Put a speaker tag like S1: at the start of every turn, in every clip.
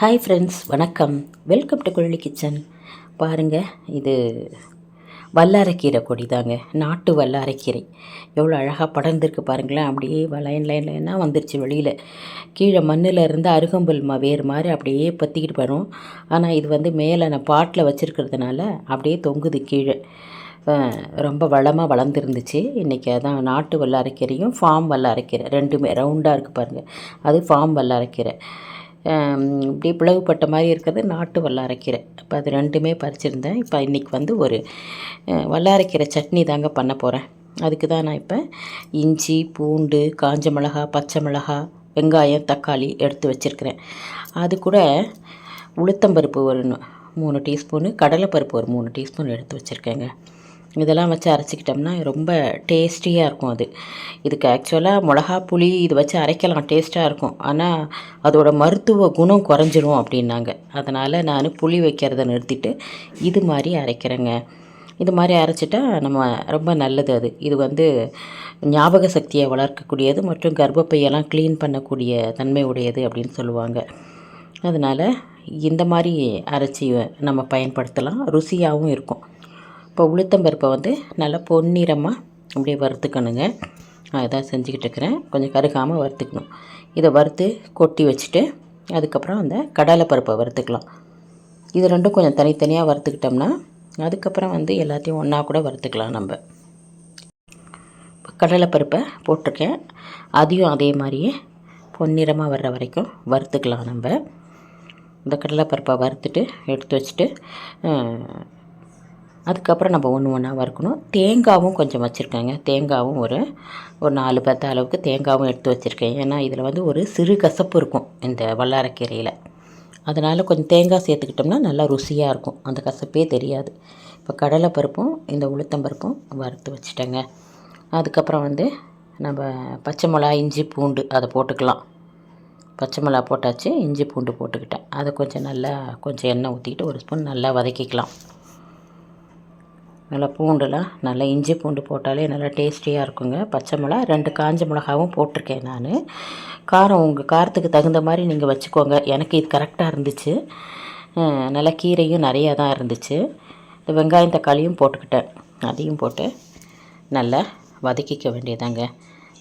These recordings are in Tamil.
S1: ஹாய் ஃப்ரெண்ட்ஸ் வணக்கம். வெல்கம் டு கொள்ளி கிச்சன் பாருங்கள் இது வல்லாரைக்கீரை கொடி தாங்க நாட்டு வல்லாரைக்கீரை எவ்வளோ அழகாக படர்ந்துருக்கு பாருங்களேன். அப்படியே லைன் லைன் லைனாக வந்துருச்சு வெளியில். கீழே மண்ணில் இருந்து அருகம்புல் மா வேறு மாதிரி அப்படியே பற்றிக்கிட்டு வரும் ஆனால் இது வந்து மேலே நான் பாட்டில் வச்சுருக்கிறதுனால அப்படியே தொங்குது கீழே. ரொம்ப வளமாக வளர்ந்துருந்துச்சு. இன்றைக்கி அதான் நாட்டு வல்லாரைக்கீரையும் ஃபார்ம் வல்லாரைக்கீரை ரெண்டுமே ரவுண்டாக இருக்குது பாருங்கள் அது ஃபார்ம் வல்லாரைக்கீரை இப்படி இப்படியே பிளவுப்பட்ட மாதிரி இருக்கிறது நாட்டு வல்லாரைக்கீரை. இப்போ அது ரெண்டுமே பறிச்சிருந்தேன். இப்போ இன்றைக்கி வந்து ஒரு வல்லாரைக்கீரை சட்னி தாங்க பண்ண போகிறேன் அதுக்கு தான் நான் இப்போ இஞ்சி பூண்டு காஞ்ச மிளகா பச்சை மிளகா வெங்காயம் தக்காளி எடுத்து வச்சுருக்கிறேன். அது கூட உளுத்தம்பருப்பு ஒரு மூணு டீஸ்பூனு கடலைப்பருப்பு ஒரு மூணு டீஸ்பூன் எடுத்து வச்சுருக்கேங்க. இதெல்லாம் வச்சு அரைச்சிக்கிட்டோம்னா ரொம்ப டேஸ்டியாக இருக்கும் அது. இதுக்கு ஆக்சுவலாக மிளகா புளி இது வச்சு அரைக்கலாம் டேஸ்ட்டாக இருக்கும். ஆனால் அதோட மருத்துவ குணம் குறைஞ்சிரும் அப்படின்னாங்க. அதனால் நான் புளி வைக்கிறத நிறுத்திட்டு இது மாதிரி அரைக்கிறேங்க. இது மாதிரி அரைச்சிட்டா நம்ம ரொம்ப நல்லது அது. இது வந்து ஞாபக சக்தியை வளர்க்கக்கூடியது மற்றும் கர்ப்பப்பையெல்லாம் க்ளீன் பண்ணக்கூடிய தன்மை உடையது அப்படின்னு சொல்லுவாங்க. அதனால் இந்த மாதிரி அரைச்சி நம்ம பயன்படுத்தலாம். ருசியாகவும் இருக்கும். இப்போ உளுத்தம்பருப்பை வந்து நல்லா பொன்னிறமாக அப்படியே வறுத்துக்கணுங்க. அதான் செஞ்சுக்கிட்டு இருக்கிறேன். கொஞ்சம் கருகாமல் வறுத்துக்கணும். இதை வறுத்து கொட்டி வச்சுட்டு அதுக்கப்புறம் அந்த கடலைப்பருப்பை வறுத்துக்கலாம். இது ரெண்டும் கொஞ்சம் தனித்தனியாக வறுத்துக்கிட்டோம்னா அதுக்கப்புறம் வந்து எல்லாத்தையும் ஒன்றா கூட வறுத்துக்கலாம் நம்ம. கடலைப்பருப்பை போட்டிருக்கேன். அதையும் அதே மாதிரியே பொன்னிறமாக வர்ற வரைக்கும் வறுத்துக்கலாம் நம்ம. இந்த கடலைப்பருப்பை வறுத்துட்டு எடுத்து வச்சுட்டு அதுக்கப்புறம் நம்ம ஒன்று ஒன்றா வறுக்கணும். தேங்காவும் கொஞ்சம் வச்சுருக்கேங்க. தேங்காவும் ஒரு ஒரு நாலு பத்து அளவுக்கு தேங்காவும் எடுத்து வச்சுருக்கேன். ஏன்னா இதில் வந்து ஒரு சிறு கசப்பு இருக்கும் இந்த வல்லாரக்கீரையில். அதனால் கொஞ்சம் தேங்காய் சேர்த்துக்கிட்டோம்னா நல்லா ருசியாக இருக்கும். அந்த கசப்பே தெரியாது. இப்போ கடலைப்பருப்பும் இந்த உளுத்தம்பருப்பும் வறுத்து வச்சுட்டேங்க. அதுக்கப்புறம் வந்து நம்ம பச்சை மிளகா இஞ்சி பூண்டு அதை போட்டுக்கலாம். பச்சை மிளகா போட்டாச்சு இஞ்சி பூண்டு போட்டுக்கிட்டேன். அதை கொஞ்சம் நல்லா கொஞ்சம் எண்ணெய் ஊற்றிக்கிட்டு ஒரு ஸ்பூன் நல்லா வதக்கிக்கலாம். நல்லா பூண்டுலாம் நல்லா இஞ்சி பூண்டு போட்டாலே நல்லா டேஸ்டியாக இருக்குங்க. பச்சை மிளகா ரெண்டு காஞ்ச மிளகாவும் போட்டிருக்கேன் நான். காரம் உங்கள் காரத்துக்கு தகுந்த மாதிரி நீங்கள் வச்சுக்கோங்க. எனக்கு இது கரெக்டாக இருந்துச்சு. நல்லா கீரையும் நிறையா தான் இருந்துச்சு. இந்த வெங்காயம் தக்காளியும் போட்டுக்கிட்டேன். அதையும் போட்டு நல்லா வதக்கிக்க வேண்டியதாங்க.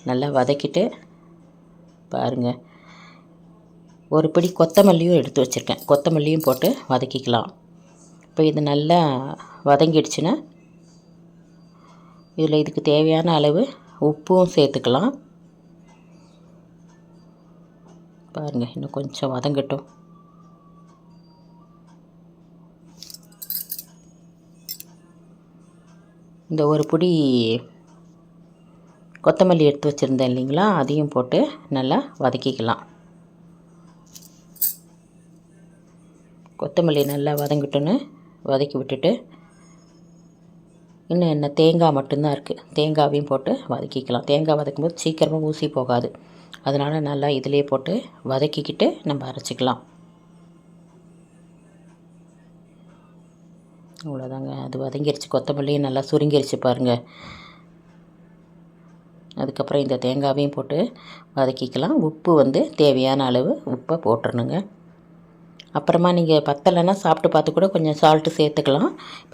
S1: நல்லா வதக்கிட்டு பாருங்கள் ஒரு பிடி கொத்தமல்லியும் எடுத்து வச்சுருக்கேன். கொத்தமல்லியும் போட்டு வதக்கிக்கலாம். இப்போ இது நல்லா வதங்கிடுச்சுன்னா இதில் இதுக்கு தேவையான அளவு உப்பும் சேர்த்துக்கலாம். பாருங்கள் இன்னும் கொஞ்சம் வதங்கட்டும். இந்த ஒரு பொடி கொத்தமல்லி எடுத்து வச்சுருந்தேன் இல்லைங்களா? அதையும் போட்டு நல்லா வதக்கிக்கலாம். கொத்தமல்லி நல்லா வதங்கிட்டோன்னு வதக்கி விட்டுட்டு இன்னும் என்ன தேங்காய் மட்டும்தான் இருக்குது தேங்காவையும் போட்டு வதக்கிக்கலாம். தேங்காய் வதக்கும்போது சீக்கிரமாக ஊசி போகாது. அதனால் நல்லா இதிலே போட்டு வதக்கிக்கிட்டு நம்ம அரைச்சிக்கலாம். அவ்வளோதாங்க அது வதங்கிருச்சு. கொத்தமல்லியும் நல்லா சுருங்கிருச்சு பாருங்கள் அதுக்கப்புறம் இந்த தேங்காவையும் போட்டு வதக்கிக்கலாம். உப்பு வந்து தேவையான அளவு உப்பை போட்டுறணுங்க. அப்புறமா நீங்கள் பத்தலைன்னா சாப்பிட்டு பார்த்து கூட கொஞ்சம் சால்ட்டு சேர்த்துக்கலாம்.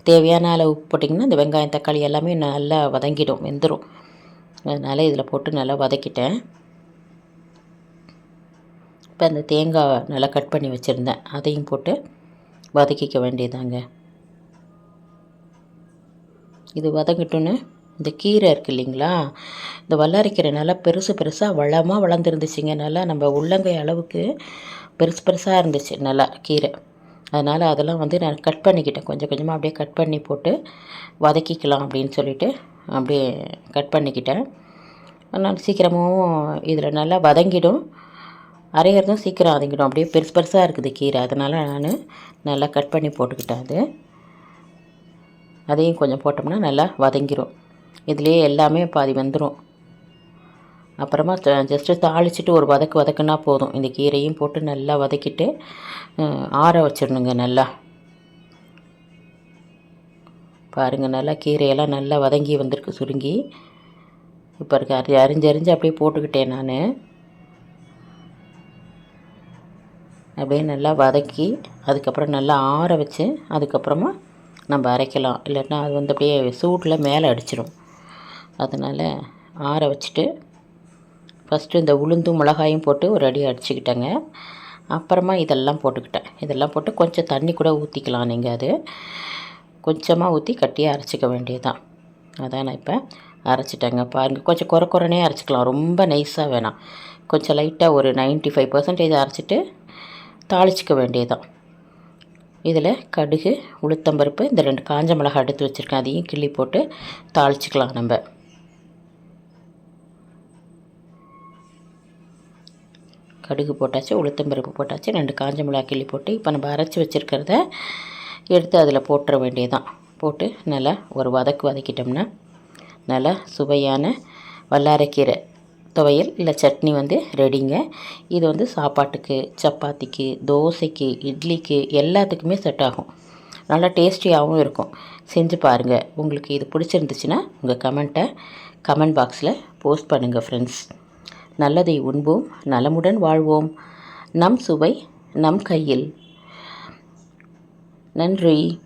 S1: தேவையான அளவு உப்பு போட்டிங்கன்னா இந்த வெங்காயம் தக்காளி எல்லாமே நல்லா வதங்கிடும் வெந்துடும் அதனால் இதில் போட்டு நல்லா வதக்கிட்டேன். இப்போ அந்த தேங்காய் நல்லா கட் பண்ணி வச்சுருந்தேன். அதையும் போட்டு வதக்கிக்க வேண்டியதாங்க. இது வதங்கிட்டோன்னு இந்த கீரை இருக்கு இல்லைங்களா? இந்த வல்லாரிக்கீரை நல்லா பெருசு பெருசாக வளமாக வளர்ந்துருந்துச்சிங்க. நல்லா நம்ம உள்ளங்கை அளவுக்கு பெருசு பெருசாக இருந்துச்சு நல்லா கீரை. அதனால் அதெல்லாம் வந்து நான் கட் பண்ணிக்கிட்டேன். கொஞ்சம் கொஞ்சமாக அப்படியே கட் பண்ணி போட்டு வதக்கிக்கலாம் அப்படின்னு சொல்லிட்டு அப்படியே கட் பண்ணிக்கிட்டேன். நான் சீக்கிரமாகவும் இதில் நல்லா வதங்கிடும். அரைகிறதும் சீக்கிரம் வதங்கிடும். அப்படியே பெருசு பெருசாக இருக்குது கீரை. அதனால் நான் நல்லா கட் பண்ணி போட்டுக்கிட்டேன் அது. அதையும் கொஞ்சம் போட்டோம்னா நல்லா வதங்கிடும் இதுலேயே எல்லாமே பாதி வந்துடும் அப்புறமா ஜஸ்ட்டு தாளிச்சிட்டு ஒரு வதக்கு வதக்குனா போதும். இந்த கீரையும் போட்டு நல்லா வதக்கிட்டு ஆற வச்சிடணுங்க நல்லா. பாருங்கள் நல்லா கீரையெல்லாம் நல்லா வதங்கி வந்திருக்கு சுருங்கி. இப்போ இருக்க அரி அரிஞ்சு அரிஞ்சு அப்படியே போட்டுக்கிட்டேன் நான். அப்படியே நல்லா வதக்கி அதுக்கப்புறம் நல்லா ஆற வச்சு அதுக்கப்புறமா நம்ம அரைக்கலாம். இல்லைன்னா அது வந்து அப்படியே சூட்டில் மேலே அடிச்சிடும். அதனால் ஆற வச்சுட்டு ஃபஸ்ட்டு இந்த உளுந்தும் மிளகாயும் போட்டு ஒரு அடி அடிச்சுக்கிட்டேங்க. அப்புறமா இதெல்லாம் போட்டுக்கிட்டேன். இதெல்லாம் போட்டு கொஞ்சம் தண்ணி கூட ஊற்றிக்கலாம் நீங்கள் அது. கொஞ்சமாக ஊற்றி கட்டியாக அரைச்சிக்க வேண்டியதுதான். அதான் நான் இப்போ அரைச்சிட்டேங்க. பாருங்கள் கொஞ்சம் குறை குறைனே அரைச்சிக்கலாம். ரொம்ப நைஸாக வேணாம். கொஞ்சம் லைட்டாக ஒரு 95% ஃபைவ் பர்சன்டேஜ் அரைச்சிட்டு தாளிச்சிக்க வேண்டியதுதான். இதில் கடுகு உளுத்தம்பருப்பு இந்த ரெண்டு காஞ்ச மிளகாய் எடுத்து வச்சுருக்கேன். அதையும் கிள்ளி போட்டு தாளிச்சிக்கலாம் நம்ம. கடுகு போட்டாச்சு உளுத்தம்பருப்பு போட்டாச்சு ரெண்டு காஞ்ச மிளகா கிள்ளி போட்டு இப்போ நம்ம அரைச்சி வச்சுருக்கிறத எடுத்து அதில் போட்டுற வேண்டியதுதான். போட்டு நல்லா ஒரு வதக்கு வதக்கிட்டோம்னா நல்லா சுவையான வல்லாரைக்கீரை துவையல் இல்லை சட்னி வந்து ரெடிங்க. இது வந்து சாப்பாட்டுக்கு சப்பாத்திக்கு தோசைக்கு இட்லிக்கு எல்லாத்துக்குமே செட் ஆகும். நல்லா டேஸ்டியாகவும் இருக்கும். செஞ்சு பாருங்கள் உங்களுக்கு இது பிடிச்சிருந்துச்சுன்னா உங்கள் கமெண்ட்டை கமெண்ட் பாக்ஸில் போஸ்ட் பண்ணுங்கள் ஃப்ரெண்ட்ஸ் நல்லதை உண்போம் நலமுடன் வாழ்வோம். நம் சுவை நம் கையில். நன்றி.